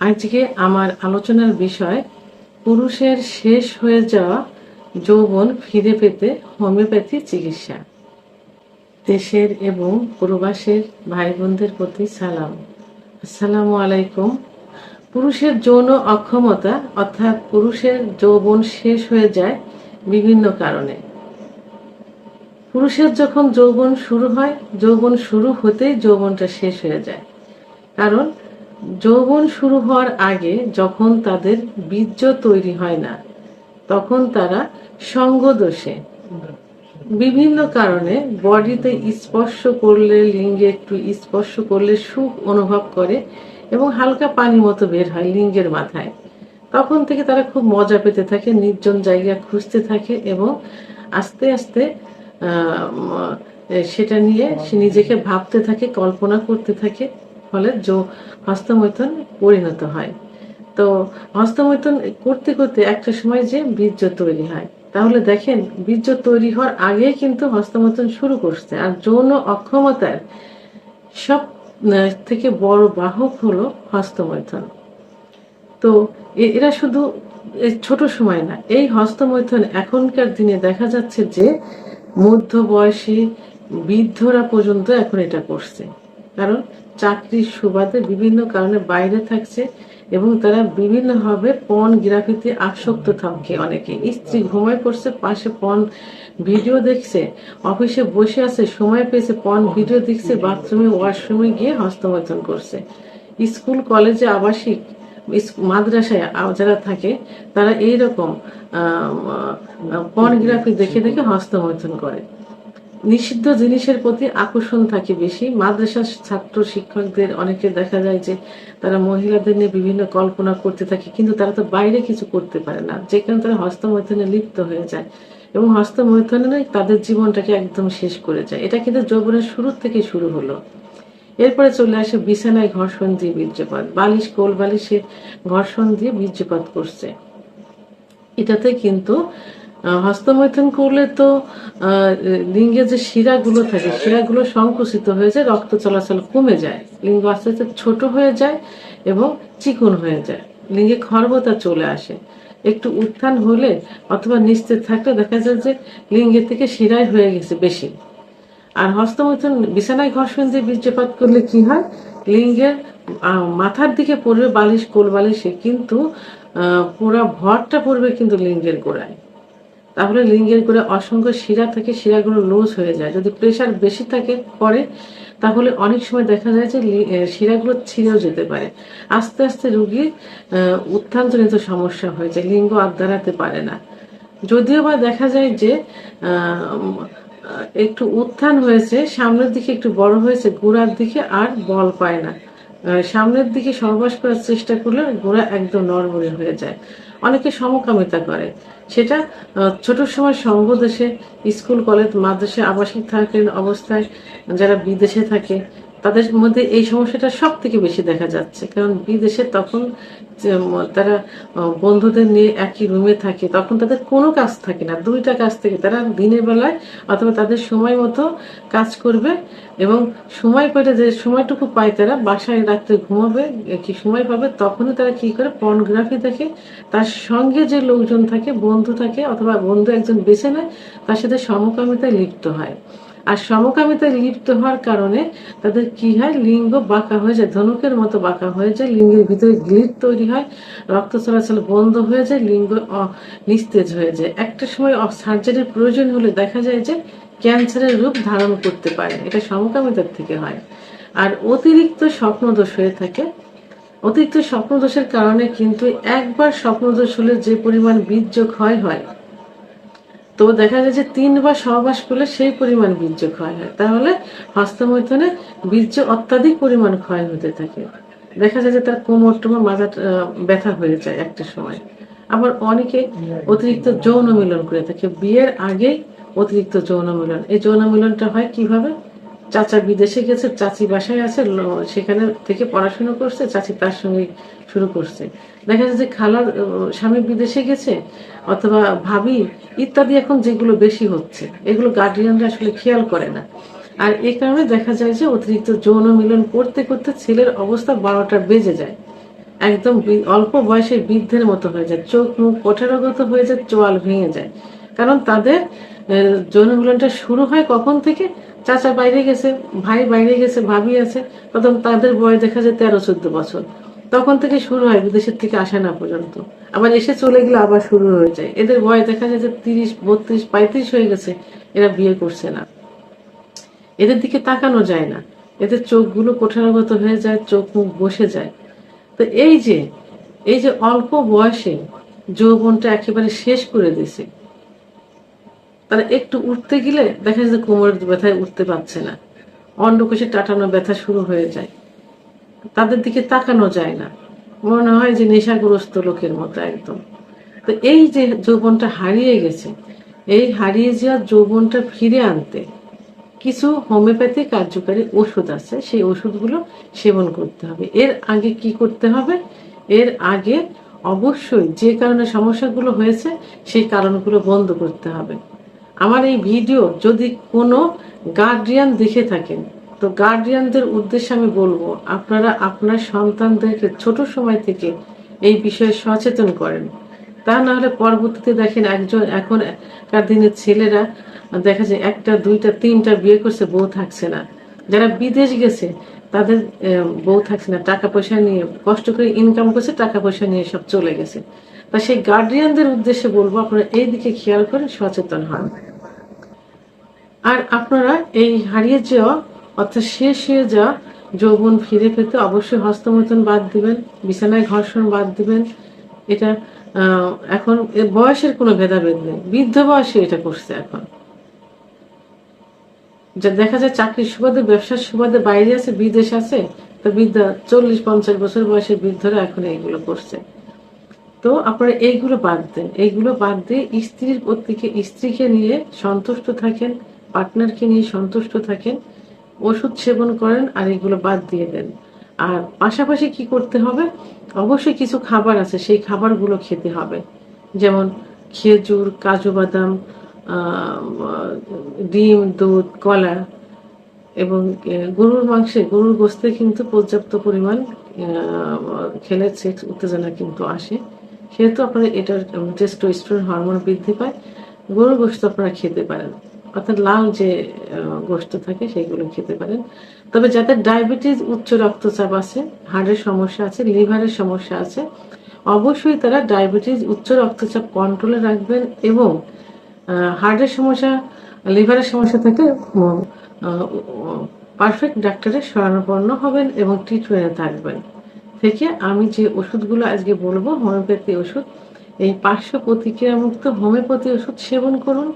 আজকে আমার আলোচনার বিষয়, পুরুষের শেষ হয়ে যাওয়া যৌবন ফিরে পেতে হোমিওপ্যাথি চিকিৎসা। দেশের এবং প্রবাসের ভাই বোনদের প্রতি সালাম। আসসালামু আলাইকুম। পুরুষের যৌন অক্ষমতা অর্থাৎ পুরুষের যৌবন শেষ হয়ে যায় বিভিন্ন কারণে। পুরুষের যখন যৌবন শুরু হয়, যৌবন শুরু হতেই যৌবনটা শেষ হয়ে যায়। কারণ যৌবন শুরু হওয়ার আগে যখন তাদের বীর্য তৈরি হয় না, তখন তারা সঙ্গদোষে। বিভিন্ন কারণে বডিতে স্পর্শ করলে, লিঙ্গে একটু স্পর্শ করলে সুখ অনুভব করে এবং হালকা পানি মতো বের হয় লিঙ্গের মাথায়। তখন থেকে তারা খুব মজা পেতে থাকে, নির্জন জায়গা খুঁজতে থাকে এবং আস্তে আস্তে সেটা নিয়ে সে নিজেকে ভাবতে থাকে, কল্পনা করতে থাকে। ফলে যৌ হস্তমৈথুন পরিণত হয়। তো হস্তমৈথুন করতে করতে একটা সময় যে বীর্য তৈরি হয়। তাহলে দেখেন, বীর্য তৈরি হওয়ার আগেই কিন্তু হস্তমৈথুন শুরু করছে। আর যৌন অক্ষমতার সব থেকে বড় বাহক হলো হস্তমৈথুন। তো এরা শুধু ছোট সময় না, এই হস্তমৈথুন এখনকার দিনে দেখা যাচ্ছে যে মধ্য বয়সী বৃদ্ধরা পর্যন্ত এখন এটা করছে। কারণ চাকরির সুবাদে বিভিন্ন কারণে বাইরে থাকছে এবং তারা বিভিন্নভাবে পণ গ্রাফিতে আসক্ত থাকে অনেকে। স্ত্রী ঘুমায় পড়ছে, পাশে পণ ভিডিও দেখছে, অফিসে বসে আছে, সময় পেয়েছে, পণ ভিডিও দেখছে, বাথরুমে, ওয়াশরুমে গিয়ে হস্তমৈথুন করছে। স্কুল, কলেজে আবাসিক মাদ্রাসায় যারা থাকে, তারা এইরকম পর্নোগ্রাফি দেখে দেখে হস্তমৈথুন করে। নিষিদ্ধ জিনিসের প্রতি আকর্ষণ থাকে বেশি। মাদ্রাসার ছাত্র শিক্ষকদের অনেকে দেখা যায় যে তারা মহিলাদের নিয়ে বিভিন্ন কল্পনা করতে থাকে, কিন্তু তারা তো বাইরে কিছু করতে পারে না। যে কারণে তারা হস্তমৈথুনে লিপ্ত হয়ে যায় এবং হস্তমৈথুনে তাদের জীবনটাকে একদম শেষ করে যায়। এটা কিন্তু যৌবনের শুরু থেকে শুরু হলো। এরপরে চলে আসে বিছানায় ঘর্ষণ দিয়ে বীর্যপাত। বালিশ কোল বালিশে ঘর্ষণ দিয়ে বীর্যপাত করছে। এটাতে কিন্তু হস্তমৈথুন করলে তো লিঙ্গের লিঙ্গে যে শিরাগুলো থাকে, শিরাগুলো সংকুচিত হয়ে যায়, রক্ত চলাচল কমে যায়। লিঙ্গ আস্তে আস্তে ছোট হয়ে যায় এবং চিকন হয়ে যায়। লিঙ্গে খর্বতা চলে আসে। একটু উত্থান হলে অথবা নিস্তেজ থাকলে দেখা যায় যে লিঙ্গের থেকে শিরাই হয়ে গেছে বেশি। আর হস্তমৈথুন বিছানায় ঘর্ষণ দিয়ে বীর্যপাত করলে কি হয়? লিঙ্গের মাথার দিকে পড়বে বালিশ কোল বালিশে কিন্তু পুরা ভরটা পড়বে কিন্তু লিঙ্গের গোড়ায়। তাহলে লিঙ্গের গোড়ে অসংখ্য শিরা থাকে, শিরাগুলো লুজ হয়ে যায়। যদি প্রেশার বেশি থাকে পরে তাহলে অনেক সময় দেখা যায় যে শিরাগুলো ছিঁড়েও যেতে পারে। আস্তে আস্তে রুগীর উত্থানজনিত সমস্যা হয়ে যায় লিঙ্গ আর দাঁড়াতে পারে না। যদিও বা দেখা যায় যে একটু উত্থান হয়েছে, সামনের দিকে একটু বড় হয়েছে, গোড়ার দিকে আর বল পায় না। সামনের দিকে সহবাস করার চেষ্টা করলে গোড়া একদম নড়বড়ে হয়ে যায়। অনেকে সমকামিতা করে। সেটা ছোট সময় সঙ্গদেশে স্কুল, কলেজ, মাদ্রাসা, আবাসিক থাকেন অবস্থায়, যারা বিদেশে থাকে তাদের মধ্যে এই সমস্যাটা সব থেকে বেশি দেখা যাচ্ছে। কারণ বিদেশে তখন তারা বন্ধুদের নিয়ে একই রুমে থাকে, তখন তাদের কোনো কাজ থাকে না। দুইটা কাজ থেকে, তারা দিনের বেলায় অথবা তাদের সময় মতো কাজ করবে এবং সময় পেলে যে সময়টুকু পায় তারা, বাসায় রাত্রে ঘুমাবে কি সময় পাবে, তখনই তারা কি করে পর্নোগ্রাফি দেখে, তার সঙ্গে যে লোকজন থাকে, বন্ধু থাকে অথবা বন্ধু একজন বেছে নেয়, তার সাথে সমকামিতায় লিপ্ত হয়। আর সমকামিতায় লিপ্ত হওয়ার কারণে তাদের কি হয়? লিঙ্গ বাঁকা হয়ে যায়, ধনুকের মতো বাঁকা হয়ে যায়, লিঙ্গের ভিতরে গ্লিট তৈরি হয়, রক্ত চলাচল বন্ধ হয়ে যায়, লিঙ্গ নিস্তেজ হয়ে যায়। একটা সময় সার্জারির প্রয়োজন হলে দেখা যায় যে ক্যান্সারের রূপ ধারণ করতে পারে। এটা সমকামিতার থেকে হয়। আর অতিরিক্ত স্বপ্নদোষ হয়ে থাকে। অতিরিক্ত স্বপ্নদোষের কারণে কিন্তু একবার স্বপ্নদোষ হলে যে পরিমাণ বীর্য ক্ষয় হয় তো দেখা যায় যে তিনবার সহবাস করলে সেই পরিমাণ বীর্য ক্ষয় হয়। তাহলে হস্তমৈথুনে বীর্য অত্যাধিক পরিমাণ ক্ষয় হতে থাকে। দেখা যায় যে তার কোমর টোমর মাথা ব্যথা হয়ে যায় একটা সময়। আবার অনেকে অতিরিক্ত যৌন মিলন করে থাকে। বিয়ের আগেই অতিরিক্ত যৌন মিলন। এই যৌন মিলনটা হয় কীভাবে? চাচা বিদেশে গেছে, চাচি বাসায় আছে সেখানে থেকে পড়াশোনা করছে, চাচি তার সঙ্গে শুরু করছে। দেখা যাচ্ছে খালার স্বামী বিদেশে গেছে অথবা ভাবি ইত্যাদি এখন যেগুলো বেশি হচ্ছে এগুলো গার্ডিয়ানরা আসলে খেয়াল করে না। আর এই কারণে দেখা যায় যে অতিরিক্ত যৌন মিলন করতে করতে ছেলের অবস্থা বারোটা বেজে যায়। একদম অল্প বয়সে বৃদ্ধের মতো হয়ে যায় চোখ মুখ কোঠারগত হয়ে যায় চোয়াল ভেঙে যায়। কারণ তাদের আহ, যৌনমিলনটা শুরু হয় কখন থেকে? চাচা বাইরে গেছে ভাই বাইরে গেছে ভাবি আছে। প্রথম তাদের বয়স দেখা যায় তেরো চোদ্দ বছর। তখন থেকে শুরু হয়, বিদেশের থেকে আসে না পর্যন্ত। আবার এসে চলে গেলে আবার শুরু হয়ে যায়। এদের বয়স দেখা যায় যে তিরিশ, বত্রিশ, পঁয়ত্রিশ হয়ে গেছে, এরা বিয়ে করছে না। এদের দিকে তাকানো যায় না। এদের চোখগুলো কোঠারগত হয়ে যায়, চোখ মুখ বসে যায়। তো এই যে এই যে অল্প বয়সে যৌবনটা একেবারে শেষ করে দিছে তারা একটু উঠতে গেলে দেখা যায় যে কোমরের ব্যথায় উঠতে পারছে না। অন্ডকোষে টাটানো ব্যথা শুরু হয়ে যায়। তাদের দিকে তাকানো যায় না। মনে হয় যে নেশাগ্রস্ত লোকের মতো একদম। তো এই যে যৌবনটা হারিয়ে গেছে, এই হারিয়ে যাওয়া যৌবনটা ফিরে আনতে কিছু হোমিওপ্যাথি কার্যকারী ওষুধ আছে, সেই ওষুধগুলো সেবন করতে হবে। এর আগে কি করতে হবে? এর আগে অবশ্যই যে কারণে সমস্যাগুলো হয়েছে, সেই কারণগুলো বন্ধ করতে হবে। আমার এই ভিডিও যদি কোনো গার্ডিয়ান দেখে থাকেন তো গার্ডিয়ানদের উদ্দেশ্যে আমি বলব, আপনারা আপনার সন্তানদেরকে ছোট সময় থেকে এই বিষয়ে সচেতন করেন। তা না হলে পরবর্তীতে দেখেন একজন এখনকার দিনের ছেলেরা, দেখা যায় একটা, দুইটা, তিনটা বিয়ে করছে, বউ থাকছে না। যারা বিদেশ গেছে, তাদের বউ থাকছে না। টাকা পয়সা নিয়ে কষ্ট করে ইনকাম করছে, টাকা পয়সা নিয়ে সব চলে গেছে। তা সেই গার্ডিয়ানদের উদ্দেশ্যে বলব, আপনারা এই দিকে খেয়াল করে সচেতন হন। আর আপনারা এই হারিয়ে যাওয়া অর্থাৎ শেষ হয়ে যাওয়া যৌবন ফিরে পেতে অবশ্যই হস্তমৈথুন বাদ দিবেন, বিছানায় ঘর্ষণ বাদ দিবেন। এটা এখন বয়সের কোনো ভেদাভেদ নেই। বৃদ্ধ বয়সে এটা করছে এখন। যা দেখা যায় চাকরির সুবাদে, ব্যবসার সুবাদে বাইরে আছে, বিদেশ আছে, তো বৃদ্ধা চল্লিশ, পঞ্চাশ বছর বয়সের বৃদ্ধরা এখন এইগুলো করছে। তো আপনারা এইগুলো বাদ দেন। এইগুলো বাদ দিয়ে স্ত্রীর প্রত্যেকে স্ত্রীকে নিয়ে সন্তুষ্ট থাকেন, পার্টনারকে নিয়ে সন্তুষ্ট থাকেন। ওষুধ সেবন করেন আর এগুলো বাদ দিয়ে দেন। আর পাশাপাশি কি করতে হবে? অবশ্যই কিছু খাবার আছে, সেই খাবারগুলো খেতে হবে। যেমন খেজুর, কাজু বাদাম ডিম, দুধ, কলা এবং গরুর মাংসে, গরুর গোস্তে কিন্তু পর্যাপ্ত পরিমাণ খেলে সেক্স উত্তেজনা কিন্তু আসে। সেহেতু আপনারা এটার টেস্টোস্টেরন হরমোন বৃদ্ধি পায়। গরুর গোস্ত আপনারা খেতে পারেন। অর্থাৎ লাল যে গোষ্ঠ থাকে সেগুলো খেতে পারেন। তবে যাদের ডায়াবেটিস, উচ্চ রক্তচাপ আছে হার্টের সমস্যা আছে, লিভারের সমস্যা আছে, অবশ্যই তারা ডায়াবেটিস, উচ্চ রক্তচাপ কন্ট্রোলে রাখবেন এবং হার্টের সমস্যা, লিভারের সমস্যা থেকে পারফেক্ট ডাক্তারের শরণাপন্ন হবেন এবং ট্রিটমেন্টে থাকবেন। থেকে আমি যে ওষুধগুলো আজকে বলব হোমিওপ্যাথি ওষুধ এই পার্শ্ব প্রতিক্রিয়ামুক্ত হোমিওপ্যাথি ওষুধ সেবন করুন।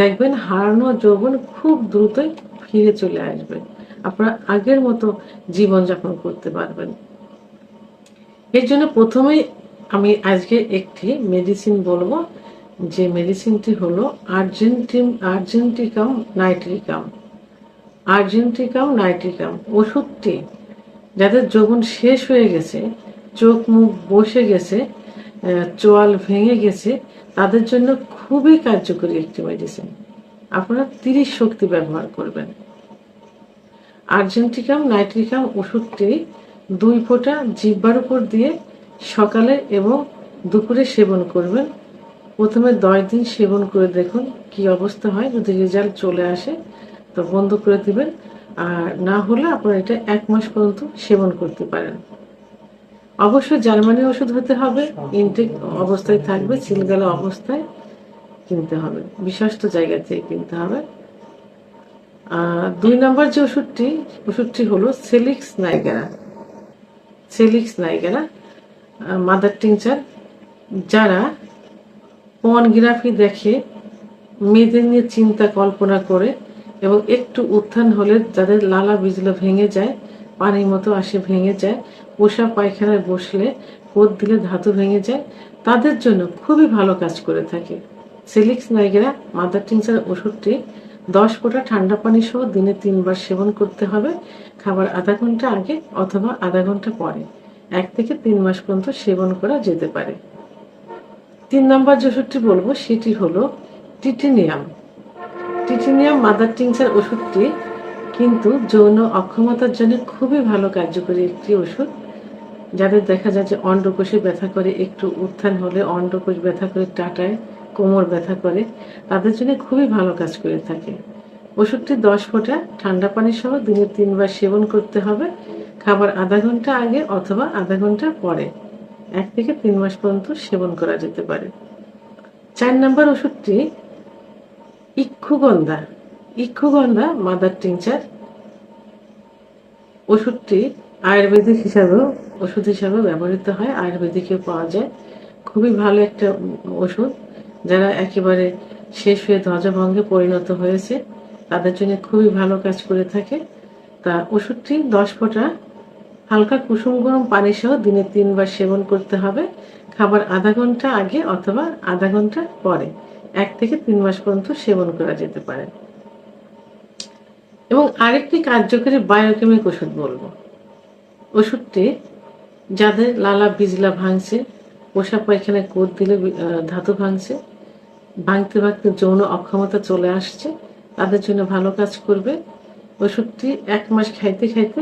দেখবেন হারানো যৌবন খুব দ্রুতই ফিরে চলে আসবে। আপনারা আগের মতো জীবনযাপন করতে পারবেন। এর জন্য প্রথমেই আমি আজকে একটি মেডিসিন বলব, যে মেডিসিনটি হলো আর্জেন্টিম আর্জেন্টিকাম নাইট্রিকাম আর্জেন্টিকাম নাইট্রিকাম ওষুধটি, যাদের যৌবন শেষ হয়ে গেছে চোখ মুখ বসে গেছে চোয়াল ভেঙে গেছে, তাদের জন্য খুবই কার্যকরী একটি মেডিসিন আপনারা তিরিশ শক্তি ব্যবহার করবেন। আর্জেন্টিকাম নাইট্রিকাম ওষুধটি দুই ফোঁটা জিব্বার উপর দিয়ে সকালে এবং দুপুরে সেবন করবেন। প্রথমে দশ দিন সেবন করে দেখুন কি অবস্থা হয়, যদি রেজাল্ট চলে আসে তো বন্ধ করে দিবেন। আর না হলে আপনারা এটা এক মাস পর্যন্ত সেবন করতে পারেন। অবশ্যই জার্মানি ওষুধ হতে হবে ইনটেক অবস্থায় থাকবে সিলগালা অবস্থায় কিনতে হবে, বিশ্বস্ত জায়গা থেকে কিনতে হবে। দুই নম্বর যে ওষুধটি ওষুধটি হলো salix nigra. Salix nigra mother tincture, যারা পর্নোগ্রাফি দেখে মেয়েদের নিয়ে চিন্তা কল্পনা করে এবং একটু উত্থান হলে যাদের লালা বিজলা ভেঙে যায় পানির মতো আসে ভেঙে যায়। পোষা পায়খানায় বসলে কোদ দিলে ধাতু ভেঙে যায়। তাদের জন্য খুবই ভালো কাজ করে থাকে। সিলিক্স নাইগেরা মাদার টিংচার ওষুধটি দশ ফোঁটা ঠান্ডা পানি সহ দিনে তিনবার সেবন করতে হবে। খাবার আধা ঘণ্টা আগে অথবা আধা ঘণ্টা পরে। এক থেকে তিন মাস পর্যন্ত সেবন করা যেতে পারে। তিন নম্বর যে ওষুধটি বলব, সেটি হলো টিটিনিয়াম। টিটিনিয়াম মাদার টিংচার ওষুধটি কিন্তু যৌন অক্ষমতার জন্য খুবই ভালো কার্যকরী একটি ওষুধ। যাদের দেখা যায় যে অন্ডকোষে ব্যথা করে, একটু উত্থান হলে অন্ডকোষ ব্যথা করে, টাটায় কোমর ব্যথা করে, তাদের জন্য খুবই ভালো কাজ করে থাকে। ওষুধটি দশ ফোঁটা ঠান্ডা পানি সহ দিনে তিনবার সেবন করতে হবে, খাবার আধা ঘণ্টা আগে অথবা আধা ঘণ্টা পরে। এক থেকে তিন মাস পর্যন্ত সেবন করা যেতে পারে। চার নম্বর ওষুধটি ইক্ষুগন্ধা। ইক্ষুগন্ধা মাদার টিংচার ওষুধটি আয়ুর্বেদিক হিসাবেও, ওষুধ হিসাবে ব্যবহৃত হয়। আয়ুর্বেদিকেও পাওয়া যায়। খুবই ভালো একটা ওষুধ। যারা একেবারে শেষ হয়ে ধ্বজভঙ্গে পরিণত হয়েছে, তাদের জন্য খুবই ভালো কাজ করে থাকে। তা ওষুধটি দশ ফোঁটা হালকা কুসুম গরম পানি সহ দিনে তিনবার সেবন করতে হবে। খাবার আধা ঘণ্টা আগে অথবা আধা ঘণ্টা পরে, এক থেকে তিন মাস পর্যন্ত সেবন করা যেতে পারে। এবং আরেকটি কার্যকরী বায়োকেমিক ওষুধ বলব। ওষুধটি যাদের লালা বিজলা ভাঙছে পোষা পায়খানায় কোদ দিলে ধাতু ভাঙছে, ভাঙতে ভাঙতে যৌন অক্ষমতা চলে আসছে, তাদের জন্য ভালো কাজ করবে। ওষুধটি এক মাস খাইতে খাইতে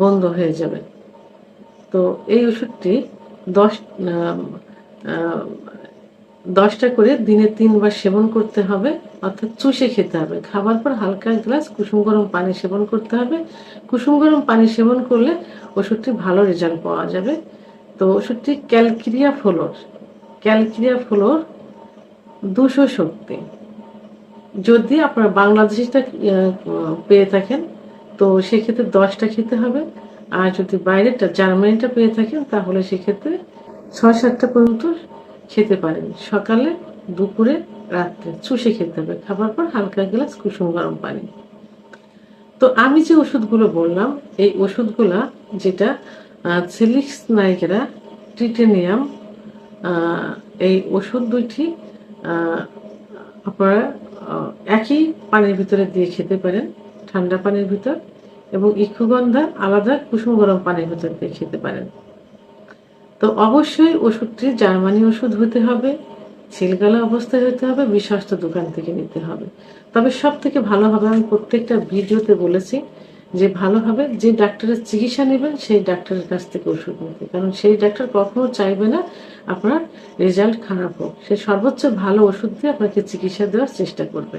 বন্ধ হয়ে যাবে। তো এই ওষুধটি দশ দশটা করে দিনে তিনবার সেবন করতে হবে, অর্থাৎ চুষে খেতে হবে। খাবার পর হালকা গ্লাস কুসুম গরম পানি সেবন করতে হবে। কুসুম গরম পানি সেবন করলে ওষুধটি ভালো রেজাল্ট পাওয়া যাবে। তো ওষুধটি ক্যালকিরিয়া ফ্লোর। ক্যালকিরিয়া ফ্লোর দুশো শক্তি। যদি আপনারা বাংলাদেশিটা পেয়ে থাকেন, তো সেক্ষেত্রে দশটা খেতে হবে। আর যদি বাইরেটা জার্মানিটা পেয়ে থাকেন, তাহলে সেক্ষেত্রে ছয় সাতটা পর্যন্ত খেতে পারেন। সকালে দুপুরে রাত্রে চুষে খেতে হবে। খাবার পর হালকা গ্লাস কুসুম গরম পানি। তো আমি যে ওষুধগুলো বললাম এই ওষুধগুলা যেটা সিলিক্স নাইকেরা ট্রিটেনিয়াম আহ, এই ওষুধ দুইটি আপনারা একই পানির ভিতরে দিয়ে খেতে পারেন ঠান্ডা পানির ভিতর এবং ইক্ষুগন্ধা আলাদা কুসুম গরম পানির ভিতর দিয়ে খেতে পারেন। তো অবশ্যই ওষুধটি জার্মানি ওষুধ হতে হবে, ছিলগালা অবস্থায় হতে হবে, বিশ্বস্ত দোকান থেকে নিতে হবে। তবে সব থেকে ভালো হবে, আমি প্রত্যেকটা ভিডিওতে বলেছি যে ভালো হবে, যে ডাক্তারের চিকিৎসা নেবেন সেই ডাক্তারের কাছ থেকে ওষুধ নিতে। কারণ সেই ডাক্তার কখনো চাইবে না আপনার রেজাল্ট খারাপ হোক। সে সর্বোচ্চ ভালো ওষুধ দিয়ে আপনাকে চিকিৎসা দেওয়ার চেষ্টা করবে।